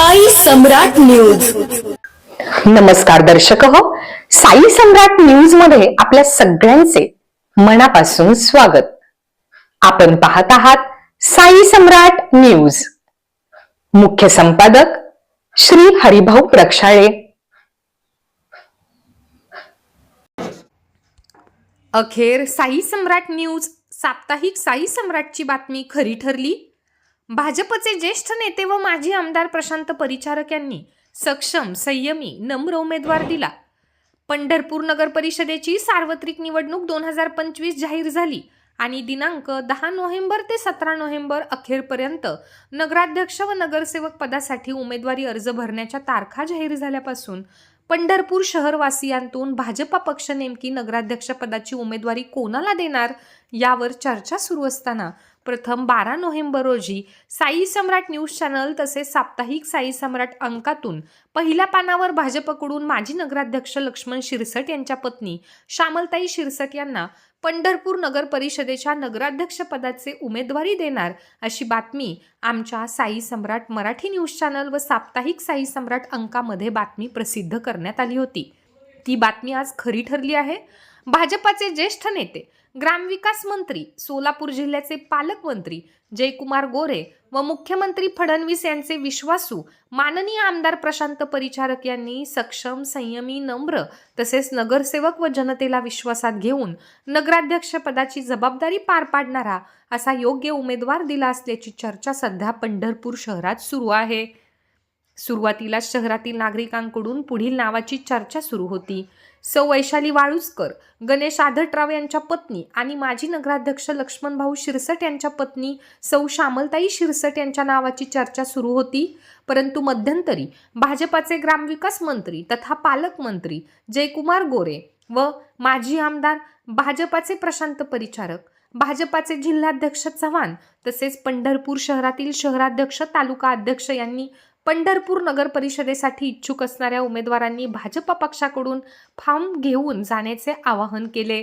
साई सम्राट news. नमस्कार दर्शक हो. साई सम्राट न्यूजमध्ये आपल्या सगळ्यांचे मनापासून स्वागत. आपण पाहत आहात साई सम्राट न्यूज. मुख्य संपादक श्री हरिभाऊ प्रक्षाळे. अखेर साई सम्राट न्यूज साप्ताहिक साई सम्राटची बातमी खरी ठरली? भाजपचे ज्येष्ठ नेते व माजी आमदार प्रशांत परिचारक यांनी सक्षम संयमी नम्र उमेदवार दिला. पंढरपूर नगर परिषदेची सार्वत्रिक निवडणूक दोन हजार पंचवीस जाहीर झाली आणि दिनांक दहा नोव्हेंबर ते सतरा नोव्हेंबर अखेरपर्यंत नगराध्यक्ष व नगरसेवक पदासाठी उमेदवारी अर्ज भरण्याच्या तारखा जाहीर झाल्यापासून पंढरपूर शहरवासियांतून भाजपा पक्ष नेमकी नगराध्यक्षपदाची उमेदवारी कोणाला देणार यावर चर्चा सुरू असताना प्रथम बारा नोव्हेंबर रोजी साई सम्राट न्यूज चॅनल तसेच साप्ताहिक साई सम्राट अंकातून पहिल्या पानावर भाजपकडून माजी नगराध्यक्ष लक्ष्मण शिरसट यांच्या पत्नी श्यामलताई शिरसट यांना पंढरपूर नगर परिषदेच्या नगराध्यक्षपदाचे उमेदवारी देणार अशी बातमी आमच्या साई सम्राट मराठी न्यूज चॅनल व साप्ताहिक साई सम्राट अंकामध्ये बातमी प्रसिद्ध करण्यात आली होती. ती बातमी आज खरी ठरली आहे. भाजपाचे ज्येष्ठ नेते ग्रामविकास मंत्री सोलापूर जिल्ह्याचे पालकमंत्री जयकुमार गोरे व मुख्यमंत्री फडणवीस यांचे विश्वासू माननीय आमदार प्रशांत परिचारक यांनी सक्षम संयमी नम्र तसेच नगरसेवक व जनतेला विश्वासात घेऊन नगराध्यक्षपदाची जबाबदारी पार पाडणारा असा योग्य उमेदवार दिला असल्याची चर्चा सध्या पंढरपूर शहरात सुरू आहे. सुरुवातीला शहरातील नागरिकांकडून पुढील नावाची चर्चा सुरू होती. सौ. वैशाली वाळुसकर गणेश आधटराव यांच्या पत्नी आणि माजी नगराध्यक्ष लक्ष्मणभाऊ शिरसट यांच्या पत्नी सौ. श्यामलताई शिरसट यांच्या नावाची चर्चा सुरू होती. परंतु मध्यंतरी भाजपाचे ग्रामविकास मंत्री तथा पालकमंत्री जयकुमार गोरे व माजी आमदार भाजपाचे प्रशांत परिचारक भाजपाचे जिल्हाध्यक्ष चव्हाण तसेच पंढरपूर शहरातील शहराध्यक्ष तालुका अध्यक्ष यांनी पंढरपूर नगर परिषदेसाठी इच्छुक असणाऱ्या उमेदवारांनी भाजपा पक्षाकडून फॉर्म घेऊन जाण्याचे आवाहन केले.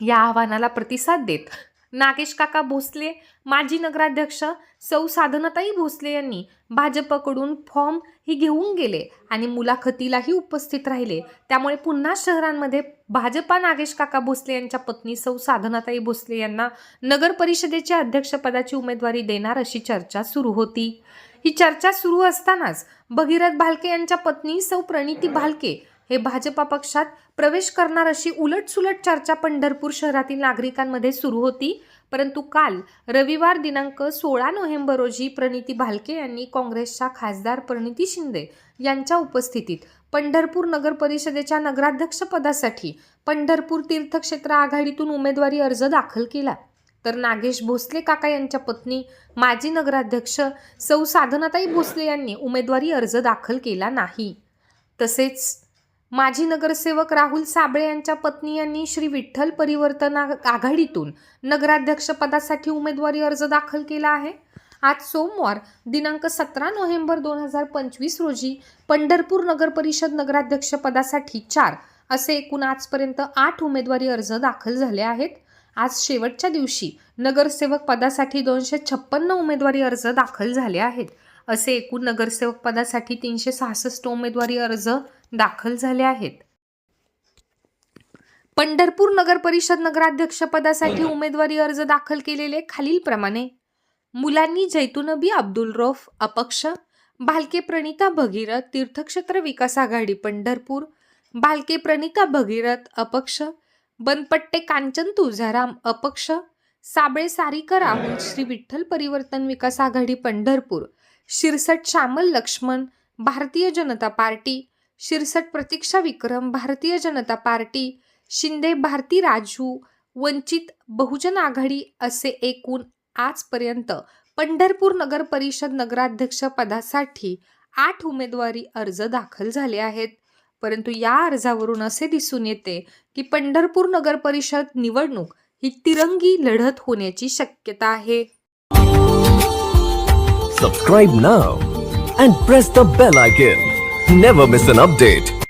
या आव्हानाला प्रतिसाद देत नागेश काका भोसले माजी नगराध्यक्ष सौ साधनताई भोसले यांनी भाजपकडून फॉर्म ही घेऊन गेले आणि मुलाखतीलाही उपस्थित राहिले. त्यामुळे पुन्हा शहरांमध्ये भाजपा नागेश काका भोसले यांच्या पत्नी सौ साधनाताई भोसले यांना नगर परिषदेच्या अध्यक्षपदाची उमेदवारी देणार अशी चर्चा सुरू होती. ही चर्चा सुरू असतानाच भगीरथ भालके यांच्या पत्नी सौ प्रणिती भालके हे भाजपा पक्षात प्रवेश करणार अशी उलटसुलट चर्चा पंढरपूर शहरातील नागरिकांमध्ये सुरू होती. परंतु काल रविवार दिनांक सोळा नोव्हेंबर रोजी प्रणिती भालके यांनी काँग्रेसच्या खासदार प्रणिती शिंदे यांच्या उपस्थितीत पंढरपूर नगर परिषदेच्या नगराध्यक्षपदासाठी पंढरपूर तीर्थक्षेत्र आघाडीतून उमेदवारी अर्ज दाखल केला. तर नागेश भोसले काका यांच्या पत्नी माजी नगराध्यक्ष सौ साधनाताई भोसले यांनी उमेदवारी अर्ज दाखल केला नाही. तसेच माजी नगरसेवक राहुल साबळे यांच्या पत्नी यांनी श्री विठ्ठल परिवर्तन आघाडीतून नगराध्यक्षपदासाठी उमेदवारी अर्ज दाखल केला आहे. आज सोमवार दिनांक सतरा नोव्हेंबर दोन हजार पंचवीस रोजी पंढरपूर नगर परिषद नगराध्यक्षपदासाठी चार असे एकूण आजपर्यंत आठ उमेदवारी अर्ज दाखल झाले आहेत. आज शेवटच्या दिवशी नगरसेवक पदासाठी दोनशे छप्पन्न उमेदवारी अर्ज दाखल झाले आहेत. असे एकूण नगरसेवक पदासाठी तीनशे सहासष्ट उमेदवारी अर्ज दाखल झाले आहेत. पंढरपूर नगर परिषद नगराध्यक्ष पदासाठी उमेदवारी अर्ज दाखल केलेले खालीलप्रमाणे. मुलांनी जैतुनबी अब्दुल रौफ अपक्ष भालके प्रणिता भगीरथ तीर्थक्षेत्र विकास आघाडी पंढरपूर भालके प्रणिता भगीरथ अपक्ष बनपट्टे कांचन तुळजाराम अपक्ष साबळे सारिका राहुल श्री विठ्ठल परिवर्तन विकास आघाडी पंढरपूर शिरसट श्यामल लक्ष्मण भारतीय जनता पार्टी शिरसट प्रतीक्षा विक्रम भारतीय जनता पार्टी शिंदे भारती राजू वंचित बहुजन आघाडी असे एकूण आजपर्यंत पंढरपूर नगर परिषद नगराध्यक्ष पदासाठी आठ उमेदवारी अर्ज दाखल झाले आहेत. परंतु या अर्जावरून असे दिसून येते की पंढरपूर नगर परिषद निवडणूक ही तिरंगी लढत होण्याची शक्यता आहे. Subscribe now and press the bell icon never miss an update